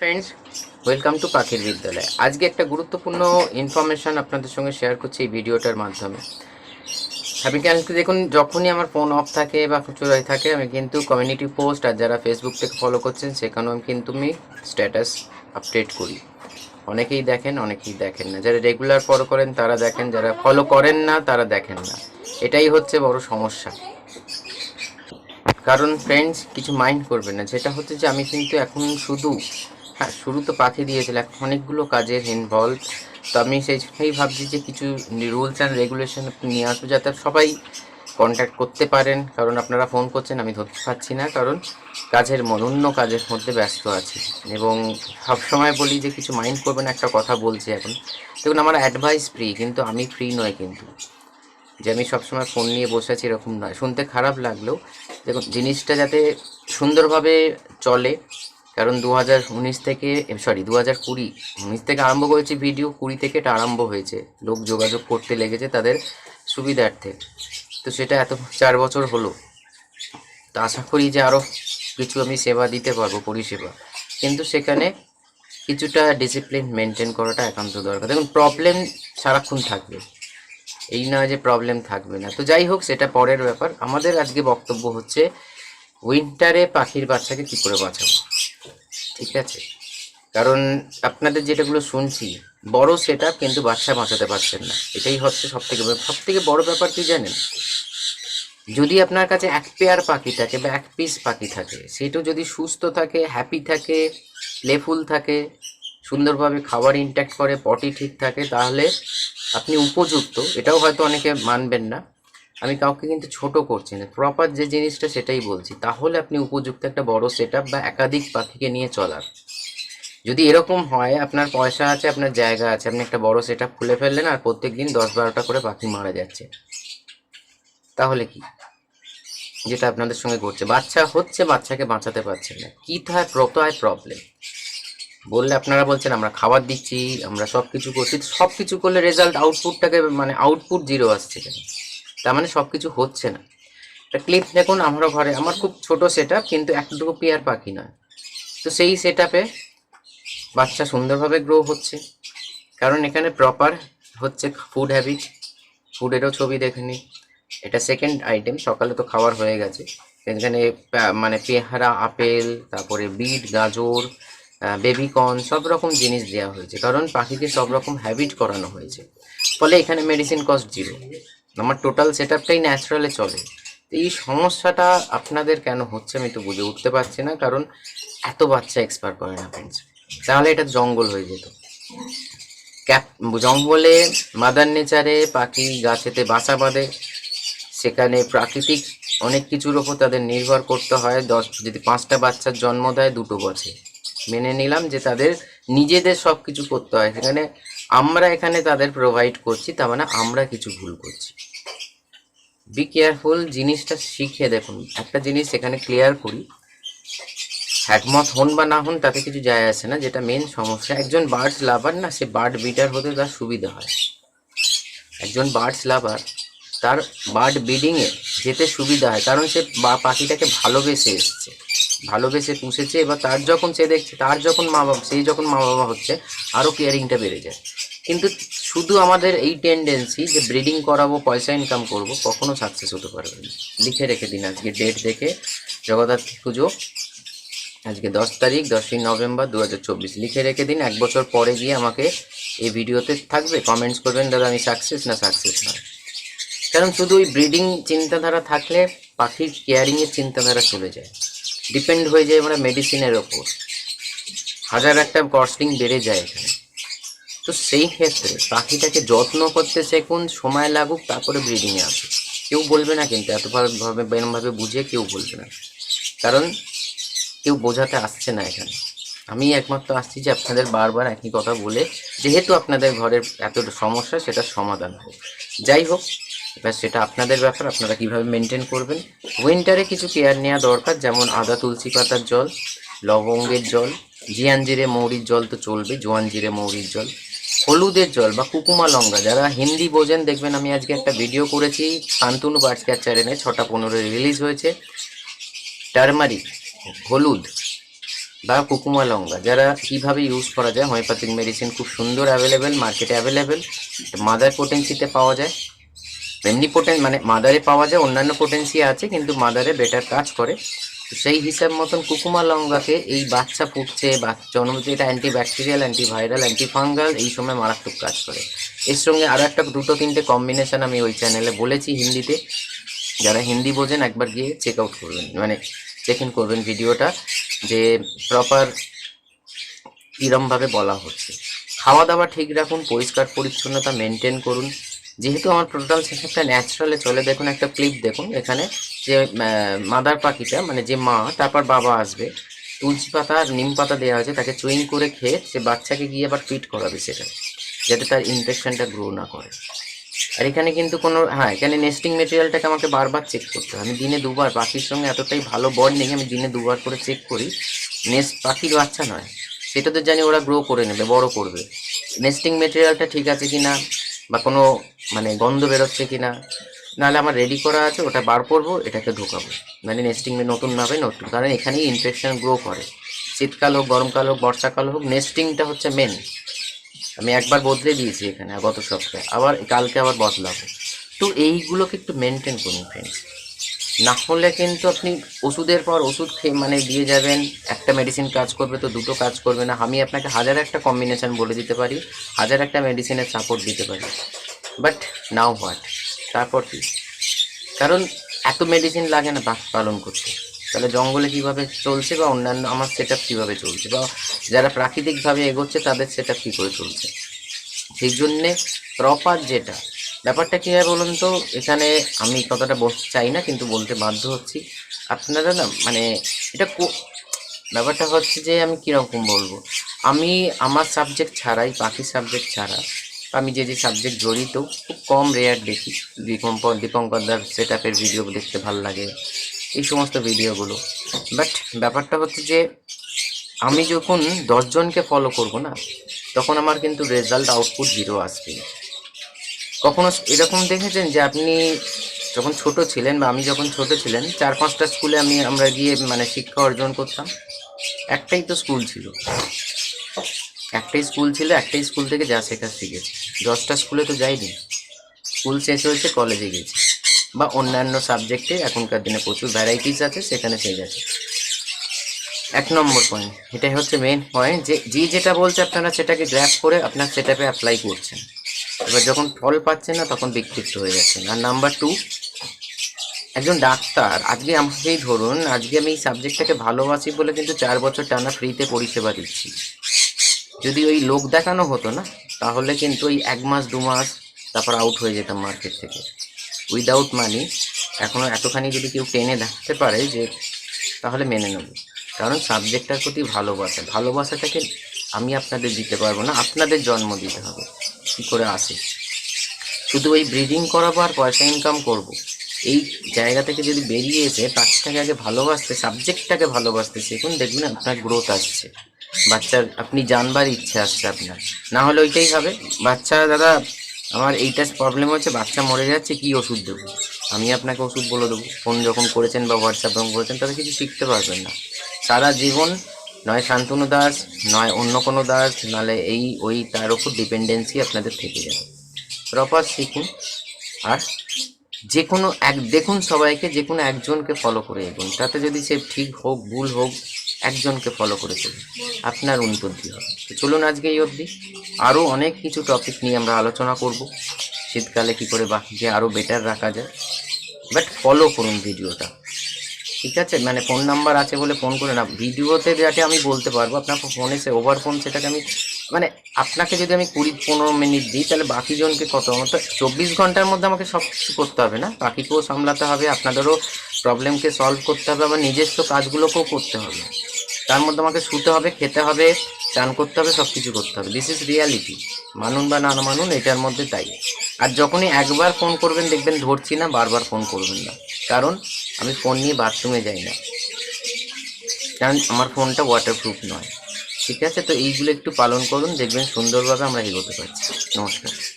Friends welcome to পাখির বিদ্যালয় আজকে একটা গুরুত্বপূর্ণ ইনফরমেশন আপনাদের সঙ্গে শেয়ার করছি এই ভিডিওটার মাধ্যমে। আপনি কেন দেখুন, যখনই আমার ফোন অফ থাকে বা চুরাই থাকে, আমি কিন্তু কমিউনিটি পোস্ট আর যারা ফেসবুক থেকে ফলো করছেন, সেখানেও আমি কিন্তু আমি স্ট্যাটাস আপডেট করি। অনেকেই দেখেন অনেকেই দেখেন না। যারা রেগুলার ফলো করেন, তারা দেখেন, যারা ফলো করেন না, তারা দেখেন না। এটাই হচ্ছে বড় সমস্যা। কারণ ফ্রেন্ডস কিছু মাইন্ড করবেন না। যেটা হচ্ছে যে, আমি কিন্তু এখন শুধু হ্যাঁ শুরু তো পাঠিয়ে দিয়েছিল অনেকগুলো কাজের ইনভলভ তো আমি সেই ভাবছি যে কিছু রুলস অ্যান্ড রেগুলেশন নিয়ে আসব যাতে সবাই কন্ট্যাক্ট করতে পারেন। কারণ আপনারা ফোন করছেন, আমি ধরতে পারছি না, কারণ কাজের অন্য কাজের মধ্যে ব্যস্ত আছি। এবং সবসময় বলি যে কিছু মাইন্ড করবেন, একটা কথা বলছি এখন। দেখুন, আমার অ্যাডভাইস ফ্রি কিন্তু আমি ফ্রি নয় কিন্তু। যে আমি সবসময় ফোন নিয়ে বসে আছি এরকম নয়। শুনতে খারাপ লাগলেও, দেখুন, জিনিসটা যাতে সুন্দরভাবে চলে কারণ দু হাজার উনিশ থেকে সরি দু হাজার কুড়ি, উনিশ থেকে আরম্ভ করেছি ভিডিও কুড়ি থেকে এটা আরম্ভ হয়েছে। লোক যোগাযোগ করতে লেগেছে তাদের সুবিধার্থে। তো সেটা এত চার বছর হলো। তো আশা করি যে আরও কিছু আমি সেবা দিতে পারব, পরিষেবা। কিন্তু সেখানে কিছুটা ডিসিপ্লিন মেনটেন করাটা একান্ত দরকার। দেখুন প্রবলেম সারাক্ষণ থাকবে। এই নয় যে প্রবলেম থাকবে না। তো যাই হোক, সেটা পরের ব্যাপার। আমাদের আজকে বক্তব্য হচ্ছে উইন্টারে পাখির বাচ্চাকে কী করে বাঁচাবো? ঠিক আছে? কারণ আপনাদের যেটাগুলো শুনছি, বড় সেটা কিন্তু বাচ্চা বাঁচাতে পারছেন না। এটাই হচ্ছে সব থেকে সব থেকে বড় ব্যাপার কি জানেন? যদি আপনার কাছে এক পেয়ার পাখি থাকে বা এক পিস পাখি থাকে সেটাও যদি সুস্থ থাকে হ্যাপি থাকে প্লেফুল থাকে, সুন্দরভাবে খাবার ইনট্যাক্ট করে পটি ঠিক থাকে, তাহলে আপনি উপযুক্ত। এটাও হয়তো অনেকে মানবেন না। আমি কাউকে কিন্তু ছোট করছি না প্রপার যে জিনিসটা সেটাই বলছি। তাহলে আপনি উপযুক্ত একটা বড় সেট বা একাধিক পাখিকে নিয়ে চলার। যদি এরকম হয়, আপনার পয়সা আছে, আপনার জায়গা আছে, আপনি একটা বড় সেট খুলে ফেললেন আর প্রত্যেক দিন দশ বারোটা করে পাখি মারা যাচ্ছে। তাহলে কি? যেটা আপনাদের সঙ্গে ঘটছে। বাচ্চা হচ্ছে, বাচ্চাকে বাঁচাতে পারছেন না। কি হয় প্রতয় প্রবলেম বললে আপনারা বলছেন, আমরা খাবার দিচ্ছি, আমরা সব কিছু করছি সব কিছু করলে রেজাল্ট আউটপুটটাকে মানে আউটপুট জিরো আসছে কেন? তার মানে সব কিছু হচ্ছে না। একটা ক্লিপ দেখুন আমরা ঘরে, আমার খুব ছোট সেট কিন্তু এক দুটো পেয়ার পাখি নয়। তো সেই সেট বাচ্চা সুন্দরভাবে গ্রো হচ্ছে। কারণ এখানে প্রপার হচ্ছে ফুড হ্যাবিট ফুডেরও ছবি দেখে নিই এটা সেকেন্ড আইটেম সকালে তো খাবার হয়ে গেছে। এখানে মানে পেয়ারা, আপেল, তারপরে বিট, গাজর বেবিকর্ন সব রকম জিনিস দেওয়া হয়েছে। কারণ পাখিকে সব রকম হ্যাবিট করানো হয়েছে। ফলে এখানে মেডিসিন কস্ট জিরো আমার টোটাল সেট আপটাই ন্যাচারালে চলে। তো এই সমস্যাটা আপনাদের কেন হচ্ছে আমি তো বুঝে উঠতে পারছি না, কারণ এত বাচ্চা এক্সপায়ার করে না ফ্রেন্ডস তাহলে এটা জঙ্গল হয়ে যেত। ক্যাপ জঙ্গলে মাদার নেচারে পাখি গাছেতে বাসা বাঁধে, সেখানে প্রাকৃতিক অনেক কিছুর ওপর তাদের নির্ভর করতে হয়। দশ, যদি পাঁচটা বাচ্চার জন্ম দেয়, দুটো বছর। মেনে নিলাম যে তাদের নিজেদের সব কিছু করতে হয়। সেখানে আমরা এখানে তাদের প্রোভাইড করছি, তার মানে আমরা কিছু ভুল করছি। বি কেয়ারফুল জিনিসটা শিখে দেখুন। একটা জিনিস এখানে ক্লিয়ার করি। একমত হন বা না হন, তাতে কিছু যায় আসে না। যেটা মেন সমস্যা, একজন বার্ডস লাভার না, সে বার্ড বিডার হতে তার সুবিধা হয়। একজন বার্ডস লাভার তার বার্ড ব্রিডিংয়ে যেতে সুবিধা হয়, কারণ সে পাখিটাকে ভালোবেসে এসছে। ভালোবেসে পুষেছে, এবার তার যখন সে দেখছে, তার যখন মা বাবা সেই যখন মা বাবা হচ্ছে আরও কেয়ারিংটা বেড়ে যায়। কিন্তু শুধু আমাদের এই টেন্ডেন্সি যে ব্রিডিং করাবো, পয়সা ইনকাম করব, কখনো সাকসেস হতে পারবে না। লিখে রেখে দিন আজকে ডেট দেখে। জগদ্ধাত্রী পুজো আজকে দশ তারিখ, দশই নভেম্বর দু হাজার চব্বিশ। লিখে রেখে দিন, এক বছর পরে গিয়ে আমাকে এই ভিডিওতে থাকবে। কমেন্টস করবেন, দাদা, আমি সাকসেস না সাকসেস নয়? কারণ শুধু ওই ব্রিডিং চিন্তাধারা থাকলে পাখির কেয়ারিংয়ের চিন্তাধারা চলে যায়। ডিপেন্ড হয়ে যায় আমরা মেডিসিনের ওপর। হাজার একটা কস্টিং বেড়ে যায় এখানে। তো সেই ক্ষেত্রে পাখিটাকে যত্ন করতে শেখুন, সময় লাগুক, তারপরে ব্রিডিংয়ে আসুক কেউ বলবে না কিন্তু এতভাবে এরমভাবে বুঝিয়ে কেউ বলবে না। কারণ কেউ বোঝাতে আসছে না এখানে। আমি একমাত্র আসছি যে আপনাদের বারবার একই কথা বলে, যেহেতু আপনাদের ঘরের এত সমস্যা সেটার সমাধান হোক। যাই হোক, এবার সেটা আপনাদের ব্যাপার, আপনারা কীভাবে মেনটেন করবেন? উইন্টারে কিছু কেয়ার নেওয়া দরকার, যেমন আদা, তুলসী পাতার জল, লবঙ্গের জল জিয়ান জিরে মৌরির জল তো চলবে জোয়ান জিরে মৌরির জল। হলুদের জল বা কুকুমা লঙ্কা। যারা হিন্দি বোঝেন, দেখবেন আমি আজকে একটা ভিডিও করেছি শান্তনু কেয়ার চ্যানেলে ছটা পনেরো রিলিজ হয়েছে। টার্মারিক, হলুদ বা কুকুমা লঙ্কা। যারা কীভাবে ইউজ করা যায় হোমিওপ্যাথিক মেডিসিন খুব সুন্দর অ্যাভেলেবেল মার্কেটে অ্যাভেলেবেল মাদার পোটেন্সিতে পাওয়া যায়। এমনি পোটেন মানে মাদারে পাওয়া যায়, অন্যান্য পোটেন্সি আছে, কিন্তু মাদারে বেটার কাজ করে। তো সেই হিসাব মতন কুকুমা লঙ্কাকে এই বাচ্চা ফুটছে বাচ্চা জন্মতে এটা antibacterial antiviral antifungal এই সময় মারাত্মক কাজ করে। এর সঙ্গে আরও একটা দুটো তিনটে কম্বিনেশন আমি ওই চ্যানেলে বলেছি হিন্দিতে। যারা হিন্দি বোঝেন একবার গিয়ে চেক আউট করবেন মানে চেক ইন করবেন ভিডিওটা, যে প্রপার কীরমভাবে বলা হচ্ছে। খাওয়া দাওয়া ঠিক রাখুন পরিষ্কার পরিচ্ছন্নতা মেনটেন করুন। যেহেতু আমার টোটাল সেসবটা ন্যাচারালে চলে, দেখুন একটা ক্লিপ দেখুন এখানে, যে মাদার পাখিটা মানে যে মা, তারপর বাবা আসবে, তুলসী পাতা আর নিম পাতা দেওয়া হয়েছে, তাকে চুইং করে খেয়ে সে বাচ্চাকে গিয়ে আবার ফিট করাবে সেটা, যাতে তার ইনফেকশানটা গ্রো না করে। আর এখানে কিন্তু কোনো হ্যাঁ এখানে নেস্টিং মেটেরিয়ালটাকে আমাকে বারবার চেক করতে হয়। আমি দিনে দুবার, পাখির সঙ্গে এতটাই ভালো বন্ডিং আমি দিনে দুবার করে চেক করি। নেস্ট পাখির বাচ্চা নয়, সেটা তো জানি ওরা গ্রো করে নেবে, বড় করবে। নেস্টিং মেটেরিয়ালটা ঠিক আছে কি না বা কোনো মানে গন্ধ বেরোচ্ছে কি না নাহলে আমার রেডি করা আছে, ওটা বার করব, এটাকে ঢোকাবো। মানে নেস্টিং নতুনভাবে নতুন কারণ এখানেই ইনফেকশন গ্রো করে। শীতকাল হোক, গরমকাল হোক, বর্ষাকাল হোক নেস্টিংটা হচ্ছে মেন আমি একবার বদলে দিয়েছি এখানে, গত সপ্তাহে। আবার কালকে আবার বদলাবো। তো এইগুলোকে একটু মেনটেন করুন ফ্রেন্ডস না হলে কিন্তু আপনি ওষুধের পর ওষুধ খেয়ে মানে দিয়ে যাবেন, একটা মেডিসিন কাজ করবে তো দুটো কাজ করবে না। আমি আপনাকে হাজার একটা কম্বিনেশান বলে দিতে পারি, হাজার একটা মেডিসিনের সাপোর্ট দিতে পারি। বাট নাও হোয়াট তারপর কি? কারণ এত মেডিসিন লাগে না বাঘ পালন করতে। তাহলে জঙ্গলে কীভাবে চলছে বা অন্যান্য আমার সেট আপ কীভাবে চলছে বা যারা প্রাকৃতিকভাবে এগোচ্ছে তাদের সেট আপ কী করে চলছে? সেই জন্যে প্রপার যেটা ব্যাপারটা কী হয় বলুন তো? এখানে আমি কথাটা বলতে চাই না, কিন্তু বলতে বাধ্য হচ্ছি। আপনারা না মানে এটা ব্যাপারটা হচ্ছে যে আমি কীরকম বলব? আমি আমার সাবজেক্ট ছাড়াই, বাকি সাবজেক্ট ছাড়া, আমি যে যে সাবজেক্ট জড়িত, খুব কম রেয়ার দেখি। দীপঙ্কর দীপঙ্করদার সেট আপের ভিডিও দেখতে ভালো লাগে, এই সমস্ত ভিডিওগুলো বাট ব্যাপারটা হচ্ছে যে, আমি যখন দশজনকে ফলো করব না, তখন আমার কিন্তু রেজাল্ট আউটপুট জিরো আসবে। কখনো এরকম দেখেছেন যে আপনি যখন ছোট ছিলেন বা আমি যখন ছোট ছিলেন, চার, পাঁচটা স্কুলে আমি, আমরা গিয়ে মানে শিক্ষা অর্জন করতাম। একটাই তো স্কুল ছিল। একটাই স্কুল ছিল, একটাই স্কুল থেকে যা শেখা শিখেছি। দশটা স্কুলে তো যাইনি। স্কুল শেষ হয়েছে, কলেজে গেছি। বা অন্যান্য সাবজেক্টে এখনকার দিনে প্রচুর ভ্যারাইটিস আছে, সেখানে সেই গেছে এক নম্বর পয়েন্ট এটাই হচ্ছে মেন পয়েন্ট যে যে যেটা বলছে আপনারা সেটাকে গ্র্যাপ করে আপনার সেটাপে অ্যাপ্লাই করছেন। এবার যখন ফল পাচ্ছে না, তখন বিক্ষিপ্ত হয়ে যাচ্ছেন আর নাম্বার টু একজন ডাক্তার, আজকে আমাকেই ধরুন, আজকে আমি এই সাবজেক্টটাকে ভালোবাসি বলে কিন্তু চার বছর টানা ফ্রিতে পরিষেবা দিচ্ছি। যদি ওই লোক দেখানো হতো না, তাহলে কিন্তু ওই এক মাস, দু মাস, তারপর আউট হয়ে যেতাম মার্কেট থেকে। উইদাউট মানি এখনও এতখানি যদি কেউ টেনে দেখাতে পারে যে, তাহলে মেনে নেব। কারণ সাবজেক্টটার প্রতি ভালোবাসা, ভালোবাসাটাকে আমি আপনাদের দিতে পারব না, আপনাদের জন্ম দিতে হবে। কী করে আসে? শুধু ওই ব্রিডিং করাবো আর পয়সা ইনকাম করব। এই জায়গা থেকে যদি বেরিয়ে এসে পাখিটাকে আগে ভালোবাসতে সাবজেক্টটাকে ভালোবাসতে শিখুন, দেখবেন আপনার গ্রোথ আসছে। বাচ্চার, আপনি জানবার ইচ্ছে আসছে আপনার। না হলে ওইটাই হবে, বাচ্চা, দাদা, আমার এইটা প্রবলেম হচ্ছে, বাচ্চা মরে যাচ্ছে, কি ওষুধ দেবো? আমি আপনাকে ওষুধ বলে দেবো। ফোন যখন করেছেন বা হোয়াটসঅ্যাপ যখন করেছেন তাতে কিছু শিখতে পারবেন না। সারা জীবন নয় শান্তনু দাস, নয় অন্য কোনো দাস নাহলে এই, ওই তার উপর ডিপেন্ডেন্সি আপনাদের থেকে যাবে? প্রপার শিখুন। আর যে কোনো এক, দেখুন সবাইকে যে কোনো একজনকে ফলো করে এগুন। তাতে যদি সে ঠিক হোক, ভুল হোক, একজনকে ফলো করে চলুন। আপনার উন্নতি হবে। তো চলুন আজকে এই অবধি। আরও অনেক কিছু টপিক নিয়ে আমরা আলোচনা করব। শীতকালে কী করে বাকিকে আরও বেটার রাখা যায়। বাট ফলো করুন ভিডিওটা ঠিক আছে? মানে ফোন নাম্বার আছে বলে ফোন করে না। ভিডিওতে যাতে আমি বলতে পারব, আপনার ফোনে সে ওভার ফোন সেটাকে আমি মানে আপনাকে যদি আমি কুড়ি পনেরো মিনিট দিই, তাহলে বাকি জনকে কত? আমার তো চব্বিশ ঘণ্টার মধ্যে আমাকে সব কিছু করতে হবে না? বাকিকেও সামলাতে হবে, আপনাদেরও প্রবলেমকে সলভ করতে হবে, আবার নিজস্ব কাজগুলোকেও করতে হবে। তার মধ্যে আমাকে শুতে হবে, খেতে হবে চান করতে হবে সব কিছু করতে হবে। দিস ইজ রিয়ালিটি মানুন বা না মানুন, এটার মধ্যে তাই। আর যখনই একবার ফোন করবেন, দেখবেন ধরছি না, বারবার ফোন করবেন না। কারণ আমি ফোন নিয়ে বাথরুমে যাই না। কারণ আমার ফোনটা ওয়াটারপ্রুফ নয়। ঠিক আছে? তো এইগুলো একটু পালন করুন, দেখবেন সুন্দরভাবে আমরা এগোতে পারছি। নমস্কার।